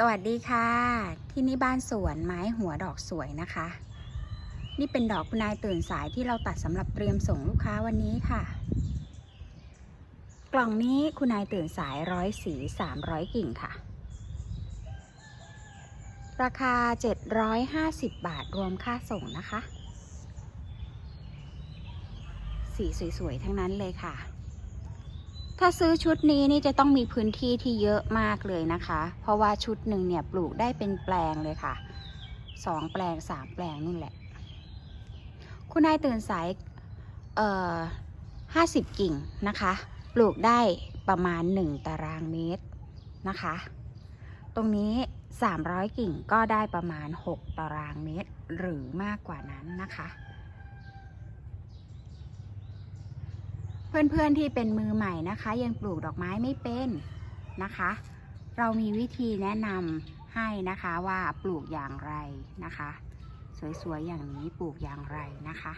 สวัสดีค่ะ ที่นี่บ้านสวนไม้หัวดอกสวยนะคะ นี่เป็นดอกคุณนายตื่นสายที่เราตัดสำหรับเตรียมส่งลูกค้าวันนี้ค่ะ กล่องนี้คุณนายตื่นสายร้อยสี300กิ่งค่ะ ราคา750บาทรวมค่าส่งนะคะ สีสวยๆ ทั้งนั้นเลยค่ะ ถ้าซื้อชุดนี้นี่จะต้องมีพื้นที่ที่เยอะมากเลยนะคะ เพราะว่าชุดหนึ่งเนี่ยปลูกได้เป็นแปลงเลยค่ะสองแปลงสามแปลงนู่นแหละ คุณนายตื่นสายเอ่อห้าสิบกิ่งนะคะ ปลูกได้ประมาณหนึ่งตารางเมตรนะคะ ตรงนี้ 300 กิ่งก็ได้ประมาณ 6 ตารางเมตร หรือมากกว่านั้นนะคะ เพื่อนๆที่เป็นมือใหม่นะคะ ยังปลูกดอกไม้ไม่เป็นนะคะ เรามีวิธีแนะนำให้นะคะว่าปลูกอย่างไรนะคะ สวยๆอย่างนี้ปลูกอย่างไรนะคะ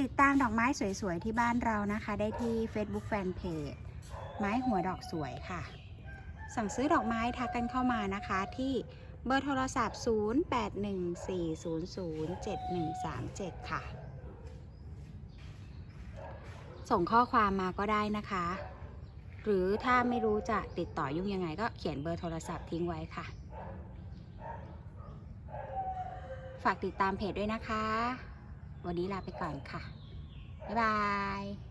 ติดตามดอกไม้สวยๆที่บ้านเรานะคะ ได้ที่ Facebook Fanpage ไม้หัวดอกสวยค่ะ สั่งซื้อดอกไม้ทักกันเข้ามานะคะที่เบอร์โทรศัพท์ 0814007137 ค่ะ ส่งข้อความมาก็ได้นะคะ หรือถ้าไม่รู้จะติดต่อยุ่งยังไง ก็เขียนเบอร์โทรศัพท์ทิ้งไว้ค่ะ ฝากติดตามเพจด้วยนะคะ วันนี้ลาไปก่อนค่ะ บ๊ายบาย